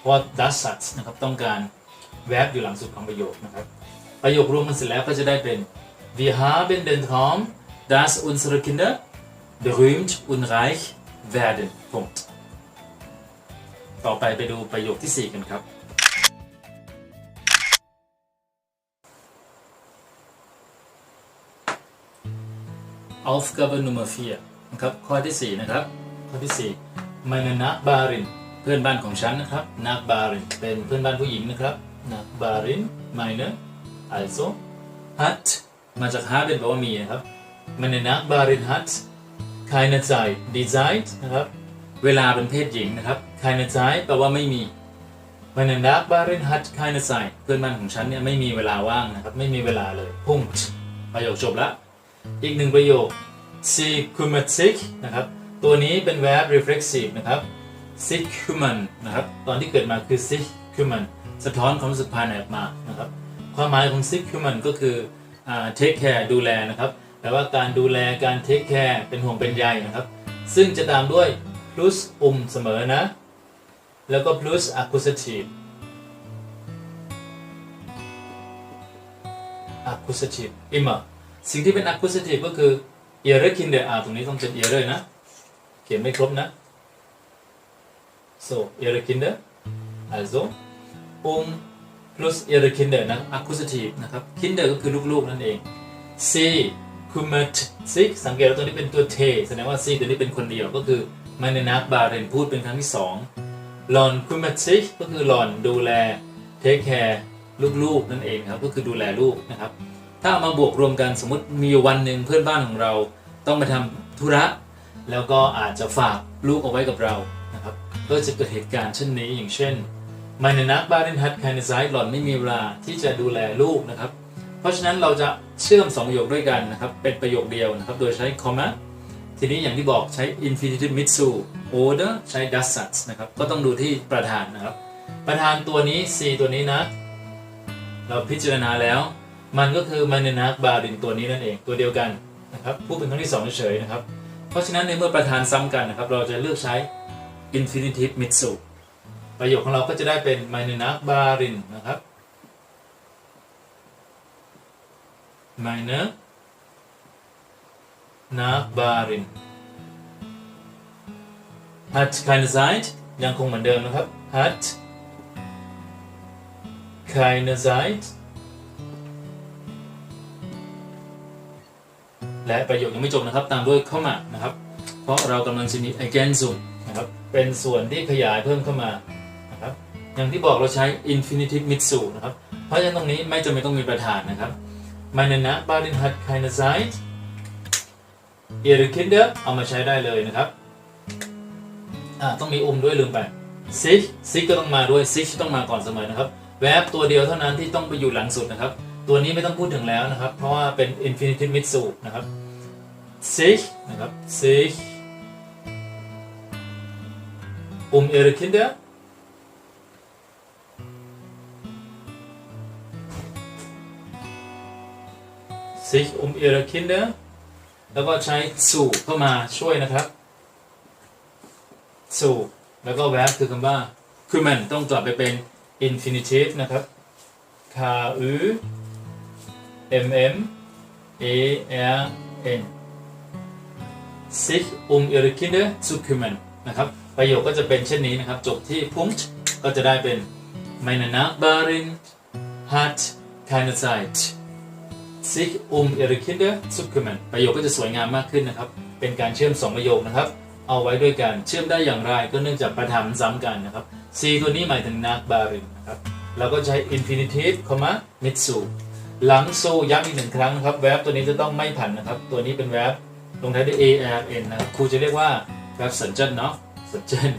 เพราะว่า das Satz นะครับต้องการ verb อยู่หลังสุดของประโยคนะครับ ประโยครวมกันเสร็จแล้วก็จะได้เป็น wir haben den Traum dass unsere Kinder berühmt und reich werden Punkt ต่อไปไปดูประโยคที่ 4 กันครับ Aufgabe Nummer 4นะครับข้อที่ 4 นะครับ ข้อที่ 4 meine Nachbarin เพื่อนบ้านของฉันนะครับ Nachbarin เป็นเพื่อนบ้านผู้หญิงนะครับ Nachbarin meine also hat มาจาก haben แปลว่ามีนะครับ meine Nachbarin hat keine Zeit die Zeit นะครับเวลาเป็นเพศหญิงนะครับ keine Zeit แปลว่าไม่มี meine Nachbarin hat keine Zeit เพื่อนบ้านของฉันเนี่ยไม่มีเวลาว่างนะครับไม่มีเวลาเลย Punkt ประโยคจบละอีกหนึ่งประโยค sie kümmert sich นะครับตัวนี้เป็น verb reflexive นะครับ sich kümmern นะครับตอนที่เกิดมาคือ sich kümmern สะท้อนความรู้สึกภายในออกมานะครับความหมายของ sich kümmern ก็คืออ่า take care ดูแลนะครับแปลว่าการดูแลการ take care เป็นห่วงเป็นใยนะครับ ซึ่งจะตามด้วย plus um เสมอนะ แล้วก็ plus accusative accusative immer สิ่งที่เป็น accusative ก็คือ ihre Kinder อ่าตรงนี้ต้องเป็น ihre นะ เขียนไม่ครบนะ so ihre Kinder also um plus ihre Kinder นะ accusative นะครับ Kinder ก็คือลูกๆนั่นเอง sie kümmert sich สังเกตว่าตัวนี้เป็นตัว t แสดงว่า sie ตัวนี้เป็นคนเดียวก็คือ meine Nachbarin พูดเป็นครั้งที่สองหลอน kümmert sich ก็คือหลอนดูแล take care ลูกๆนั่นเองครับก็คือดูแลลูกนะครับ ถ้าเอามาบวกรวมกันสมมติมีวันหนึ่งเพื่อนบ้านของเราต้องไปทำธุระ แล้วก็อาจจะฝากลูกเอาไว้กับเรานะครับ ก็จะเกิดเหตุการณ์เช่นนี้อย่างเช่น meine Nachbarin hat keine Zeit หล่อนไม่มีเวลาที่จะดูแลลูกนะครับ เพราะฉะนั้นเราจะเชื่อมสองประโยคด้วยกันนะครับ เป็นประโยคเดียวนะครับ โดยใช้ comma ทีนี้อย่างที่บอกใช้ infinitive mitsu order ใช้ das Satz นะครับ ก็ต้องดูที่ประธานนะครับ ประธานตัวนี้ c ตัวนี้นะ เราพิจารณาแล้ว มันก็คือมันเนนักบารินตัวนี้นั่นเองตัวเดียวกันนะครับพูดเป็นครั้งที่สองเฉยๆนะครับ เพราะฉะนั้นในเมื่อประธานซ้ำกันนะครับ เราจะเลือกใช้ infinitive mitsu ประโยคของเราก็จะได้เป็น meine Nachbarin นะครับ meine Nachbarin hat keine Zeit ยังคงเหมือนเดิมนะครับ hat keine Zeit และประโยคยังไม่จบนะครับ ตามด้วยเข้ามานะครับ เพราะเรากำลังจะมี ergänzung นะครับ เป็นส่วนที่ขยายเพิ่มเข้ามานะครับอย่างที่บอกเราใช้ infinitive mitsu นะครับ เพราะฉะนั้นตรงนี้ไม่จำเป็นต้องมีประธานนะครับ meine Nachbarin hat keine Zeit ihre Kinder เอามาใช้ได้เลยนะครับอ่ต้องมีอุมด้วยลืมไป sich sich ก็ต้องมาด้วย sich ต้องมาก่อนเสมอนะครับ verb ตัวเดียวเท่านั้นที่ต้องไปอยู่หลังสุดนะครับ ตัวนี้ไม่ต้องพูดถึงแล้วนะครับ เพราะว่าเป็น infinitive mitsu นะครับ sich นะครับ sich um ihre Kinder sich um ihre Kinder แล้วก็ใช้ zu เข้ามาช่วยนะครับ zu แล้วก็ verb คือคำว่า kümmern ต้องกลับไปเป็น infinitive นะครับ k u m m e r n sich um ihre Kinder zu kümmern นะครับ ประโยคก็จะเป็นเช่นนี้นะครับ จบที่ Punkt ก็จะได้เป็น meine Nachbarin hat keine Zeit sich um ihre Kinder zu kümmern ประโยคก็จะสวยงามมากขึ้นนะครับ เป็นการเชื่อมสองประโยคนะครับ เอาไว้ด้วยกัน เชื่อมได้อย่างไรก็เนื่องจากประธานซ้ำกันนะครับ C ตัวนี้หมายถึง Nachbarin นะครับเราก็ใช้ infinitive comma mitsu หลัง so ย้ำอีกหนึ่งครั้งนะครับ verb ตัวนี้จะต้องไม่ผันนะครับ ตัวนี้เป็น verb ลงท้ายด้วย arn นะครับครูจะเรียกว่า verb สัญจรเนาะ สัญจร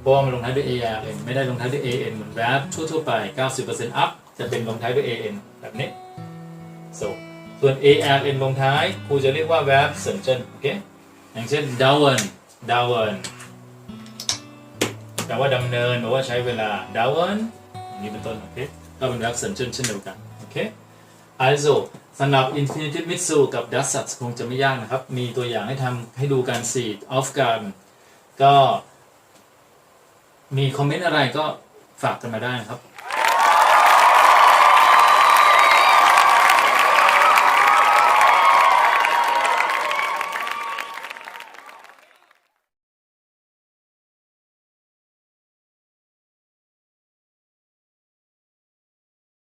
เพราะว่ามันลงท้ายด้วย arn ไม่ได้ลงท้ายด้วย an เหมือน verb ทั่วๆไป 90% up จะเป็นลงท้ายด้วย an แบบนี้ so ส่วน arn ลงท้ายครูจะเรียกว่า verb สัญจรโอเคอย่างเช่น dauern dauern แปลว่าดำเนินแปลว่าใช้เวลา dauern อย่างนี้เป็นต้นโอเคก็เป็น verb สัญจรเช่นเดียวกันโอเค also สำหรับ infinitive mitsu กับ das Satz คงจะไม่ยากนะครับ มีตัวอย่างให้ทำให้ดูกัน4 Aufgaben ก็ มีคอมเมนต์อะไรก็ฝากกันมาได้นะครับ